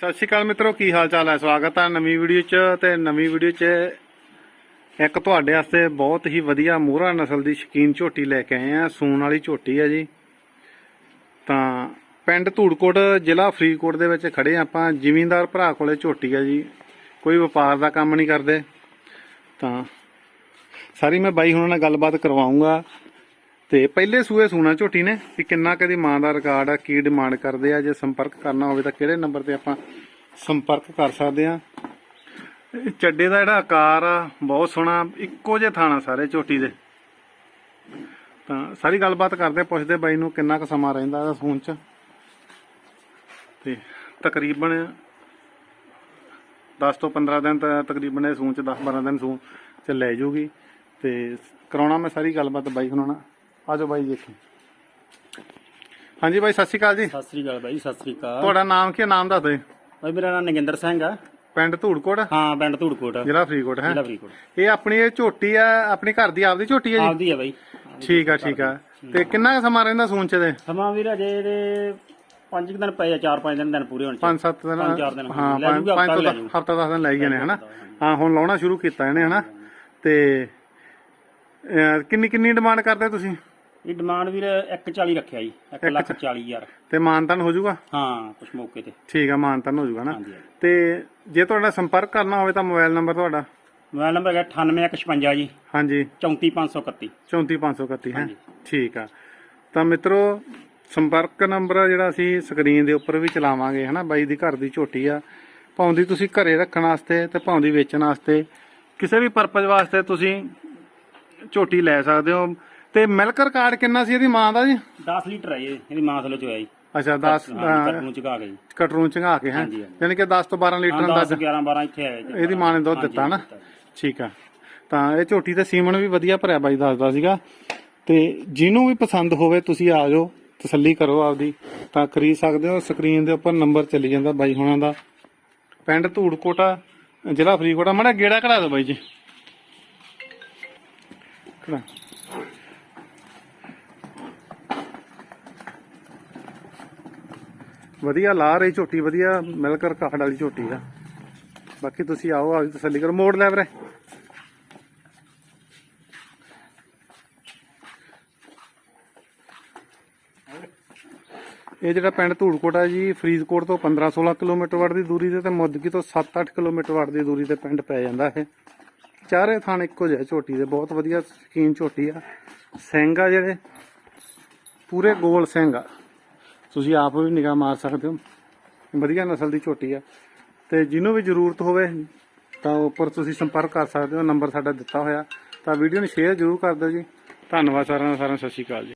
ਸਤਿ ਸ਼੍ਰੀ ਅਕਾਲ ਮਿੱਤਰੋ, ਕੀ ਹਾਲ ਚਾਲ ਹੈ? ਸਵਾਗਤ ਹੈ ਨਵੀਂ ਵੀਡੀਓ 'ਚ ਤੇ ਨਵੀਂ ਵੀਡੀਓ 'ਚ ਇੱਕ ਤੁਹਾਡੇ ਵਾਸਤੇ ਬਹੁਤ ਹੀ ਵਧੀਆ ਮੋਹਰਾ ਨਸਲ ਦੀ ਸ਼ਕੀਨ ਝੋਟੀ ਲੈ ਕੇ ਆਏ ਆ ਸੂਣ ਵਾਲੀ ਝੋਟੀ ਹੈ ਜੀ। ਤਾਂ ਪਿੰਡ ਧੂੜਕੋਟ, ਜ਼ਿਲ੍ਹਾ ਫਰੀਦਕੋਟ ਦੇ ਵਿੱਚ ਖੜੇ ਹਾਂ ਆਪਾਂ। ਜ਼ਿਮੀਂਦਾਰ ਭਰਾ ਕੋਲੇ ਝੋਟੀ ਹੈ ਜੀ। ਕੋਈ ਵਪਾਰ ਦਾ ਕੰਮ ਨਹੀਂ ਕਰਦੇ। ਤਾਂ ਸਾਰੀ ਮੈਂ ਬਾਈ ਹੁਣਾਂ ਨਾਲ ਗੱਲਬਾਤ ਕਰਵਾਉਂਗਾ। ਤੇ ਪਹਿਲੇ ਸੂਏ ਸੂਣਾ ਝੋਟੀ ਨੇ ਕਿ ਕਿੰਨਾ ਕਦੀ ਮਾਂ ਦਾ ਰਿਕਾਰਡ ਆ, ਕੀ ਡਿਮਾਂਡ ਕਰਦੇ ਆ, ਜੇ ਸੰਪਰਕ ਕਰਨਾ ਹੋਵੇ ਤਾਂ ਕਿਹੜੇ ਨੰਬਰ ਤੇ ਆਪਾਂ ਸੰਪਰਕ ਕਰ ਸਕਦੇ ਆ। ਚੱਡੇ ਦਾ ਜਿਹੜਾ ਆਕਾਰ ਆ, ਬਹੁਤ ਸੋਹਣਾ, ਇੱਕੋ ਜਿਹਾ ਥਾਣਾ ਸਾਰੇ ਝੋਟੀ ਦੇ। ਤਾਂ ਸਾਰੀ ਗੱਲਬਾਤ ਕਰਦੇ ਪੁੱਛਦੇ ਬਾਈ ਨੂੰ ਕਿੰਨਾ ਕੁ ਸਮਾਂ ਰਹਿੰਦਾ ਇਹਦਾ ਸੂਣ ਚ। ਤੇ ਤਕਰੀਬਨ 10 ਤੋਂ 15 ਦਿਨ ਤਕਰੀਬਨ ਇਹ ਸੂਣ ਚ 10 12 ਦਿਨ ਸੂਨ ਚ ਲੈ ਜੂਗੀ। ਤੇ ਕਰਾਉਣਾ ਮੈਂ ਸਾਰੀ ਗੱਲਬਾਤ ਬਾਈ ਹੁਣਾਂ ਨਾਲ। ਆਜੋ ਬਾਈ ਦੇਖੀ ਹਾਂਜੀ ਬਾਈ ਸਤਿ ਸ਼੍ਰੀ ਅਕਾਲ ਜੀ। ਸਤਿ ਸ੍ਰੀ ਅਕਾਲ ਬਾਈ ਸਤਿ ਸ੍ਰੀ ਅਕਾਲ। ਤੁਹਾਡਾ ਨਾਮ ਕੀ ਹੈ? ਨਾਮ ਦੱਸ ਦਿਓ ਬਾਈ ਮੇਰਾ ਨਾਮ ਨਗਿੰਦਰ ਸਿੰਘ ਆ। ਪਿੰਡ ਧੂੜਕੋਟ? ਹਾਂ ਪਿੰਡ ਧੂੜਕੋਟ। ਜ਼ਿਲ੍ਹਾ ਫਰੀਦਕੋਟ ਹੈ? ਜ਼ਿਲ੍ਹਾ ਫਰੀਦਕੋਟ। ਇਹ ਆਪਣੀ ਇਹ ਝੋਟੀ ਆ ਆਪਣੀ ਘਰ ਦੀ ਆਪਦੀ ਝੋਟੀ ਹੈ ਜੀ? ਆਪਦੀ ਆ ਬਾਈ। ਠੀਕ ਆ ਠੀਕ ਆ। ਤੇ ਕਿੰਨਾ ਕੁ ਸਮਾਂ ਰਹਿੰਦਾ ਸੂਣ ਚ ਦੇ ਸਮਾਂ ਵੀਰ ਅਜੇ ਦੇ ਪੰਜ ਕੁ ਦਿਨ ਪਏ ਆ ਚਾਰ ਪੰਜ ਦਿਨ ਦਿਨ ਪੂਰੇ ਹੋਣ ਚ। 5-7 ਦਿਨ। ਪੰਜ ਚਾਰ ਦਿਨ ਹਾਂ ਲੈ 5 ਹਫ਼ਤਾ ਤੋਂ ਲੈ। ਹਫਤਾ 10 ਦਿਨ ਲੈ ਗਏ ਨੇ ਹਨਾ? ਹਾਂ ਹੁਣ ਲਾਉਣਾ ਸ਼ੁਰੂ ਕੀਤਾ ਇਹਨੇ ਹਨਾ? ਤੇ ਅਹ, ਕਿੰਨੀ ਕਿੰਨੀ ਡਿਮਾਂਡ ਕਰਦੇ ਤੁਸੀਂ? ਇਹ ਡਿਮਾਂਡ ਵੀਰ 140 ਰੱਖਿਆ ਜੀ 1 ਲੱਖ 40 ਹਜ਼ਾਰ। ਤੇ ਮਾਨਤਨ ਹੋ ਜਾਊਗਾ? ਹਾਂ ਕੁਛ ਮੌਕੇ ਤੇ। ਠੀਕ ਆ ਮਾਨਤਨ ਹੋ ਜਾਊਗਾ ਨਾ? ਹਾਂਜੀ ਹਾਂਜੀ। ਤੇ ਜੇ ਤੁਹਾਡਾ ਸੰਪਰਕ ਕਰਨਾ ਹੋਵੇ ਤਾਂ ਮੋਬਾਈਲ ਨੰਬਰ ਤੁਹਾਡਾ? ਮੋਬਾਈਲ ਨੰਬਰ ਹੈਗਾ 98156 ਜੀ। ਹਾਂਜੀ। 34531 34531 ਹੈ? ਹਾਂਜੀ। ਠੀਕ ਆ। ਤਾਂ ਮਿੱਤਰੋ ਸੰਪਰਕ ਨੰਬਰ ਜਿਹੜਾ ਅਸੀਂ ਸਕਰੀਨ ਦੇ ਉੱਪਰ ਵੀ ਚਲਾਵਾਂਗੇ ਹਨਾ? ਬਾਈ ਦੀ ਘਰ ਦੀ ਝੋਟੀ ਆ। ਭਾਉਂਦੀ ਤੁਸੀਂ ਘਰੇ ਰੱਖਣ ਵਾਸਤੇ ਤੇ ਭਾਉਂਦੀ ਵੇਚਣ ਵਾਸਤੇ। ਕਿਸੇ ਵੀ ਪਰਪਸ ਵਾਸਤੇ ਤੁਸੀਂ ਝੋਟੀ ਲੈ ਸਕਦੇ ਹੋ। ਤੇ ਮਿਲਕ ਰਿਕਾਰਡ ਕਿੰਨਾ ਸੀ ਇਹਦੀ ਮਾਂ ਦਾ ਜੀ? 10 ਲੀਟਰ ਹੈ ਇਹ ਇਹਦੀ ਮਾਂ ਥੱਲੇ ਚੋਇਆ ਜੀ। ਅੱਛਾ 10 ਹਾਂ ਨੂੰ ਚੁਕਾ ਗਈ ਕਟਰੂ ਚੰਗਾ ਕੇ ਹੈ। ਯਾਨੀ ਕਿ 10 ਤੋਂ 12 ਲੀਟਰ ਦਾ 10 11 12 ਇੱਥੇ ਜੀ। ਇਹਦੀ ਮਾਂ ਨੇ ਦੁੱਧ ਦਿੱਤਾ ਨਾ। ਠੀਕ ਆ। ਤਾਂ ਇਹ ਝੋਟੀ ਤੇ ਸੀਮਨ ਵੀ ਵਧੀਆ ਭਰਿਆ ਬਾਈ ਦੱਸਦਾ ਸੀਗਾ। ਤੇ ਜਿਹਨੂੰ ਵੀ ਪਸੰਦ ਹੋਵੇ ਤੁਸੀਂ ਆ ਜਾਓ ਤਸੱਲੀ ਕਰੋ ਆਪਦੀ। ਤਾਂ ਖਰੀਦ ਸਕਦੇ ਹੋ ਸਕਰੀਨ ਦੇ ਉੱਪਰ ਨੰਬਰ ਚੱਲੀ ਜਾਂਦਾ ਬਾਈ ਹੁਣਾਂ ਦਾ। ਪਿੰਡ ਧੂੜਕੋਟਾ ਜ਼ਿਲ੍ਹਾ ਫਰੀਦਕੋਟਾ। ਮੜਾ ਗੇੜਾ ਕਢਾ ਦਿਓ ਬਾਈ ਜੀ। ਕਢਾ। ਵਧੀਆ ਲਾ ਰਹੀ ਝੋਟੀ ਵਧੀਆ, ਮਿਲਕ ਰਿਕਾਰਡ ਵਾਲੀ ਝੋਟੀ ਆ। ਬਾਕੀ ਤੁਸੀਂ ਆਓ ਆਪਦੀ ਤਸੱਲੀ ਕਰੋ। ਮੋੜ ਲੈ ਵੀਰੇ। ਇਹ ਜਿਹੜਾ ਪਿੰਡ ਧੂੜਕੋਟ ਹੈ ਜੀ, ਫਰੀਦਕੋਟ ਤੋਂ 15-16 ਕਿਲੋਮੀਟਰ ਵੱਟ ਦੀ ਦੂਰੀ ਤੇ ਤੇ ਮੁੱਦਕੀ ਤੋਂ 7-8 ਕਿਲੋਮੀਟਰ ਵੱਟ ਦੀ ਦੂਰੀ ਤੇ ਪਿੰਡ ਪੈ ਜਾਂਦਾ ਇਹ। ਚਾਰੇ ਥਾਂ ਇੱਕੋ ਜਿਹਾ ਝੋਟੀ ਦੇ, ਬਹੁਤ ਵਧੀਆ ਸਕੀਨ ਝੋਟੀ ਆ। ਸਿੰਘ ਆ ਜਿਹੜੇ, ਪੂਰੇ ਗੋਲ ਸਿੰਘ ਆ। ਤੁਸੀਂ ਆਪ ਵੀ ਨਿਗਾਹ ਮਾਰ ਸਕਦੇ ਹੋ। ਵਧੀਆ ਨਸਲ ਦੀ ਝੋਟੀ ਆ। ਤੇ ਜਿਹਨੂੰ ਵੀ ਜ਼ਰੂਰਤ ਹੋਵੇ, ਤਾਂ ਉੱਪਰ ਤੁਸੀਂ ਸੰਪਰਕ ਕਰ ਸਕਦੇ ਹੋ। ਨੰਬਰ ਸਾਡਾ ਦਿੱਤਾ ਹੋਇਆ। ਤਾਂ ਵੀਡੀਓ ਨੂੰ ਸ਼ੇਅਰ ਜ਼ਰੂਰ ਕਰ ਦਿਓ ਜੀ। ਧੰਨਵਾਦ ਸਾਰਿਆਂ ਦਾ। ਸਾਰਿਆਂ ਨੂੰ ਸਤਿ ਸ਼੍ਰੀ ਅਕਾਲ ਜੀ।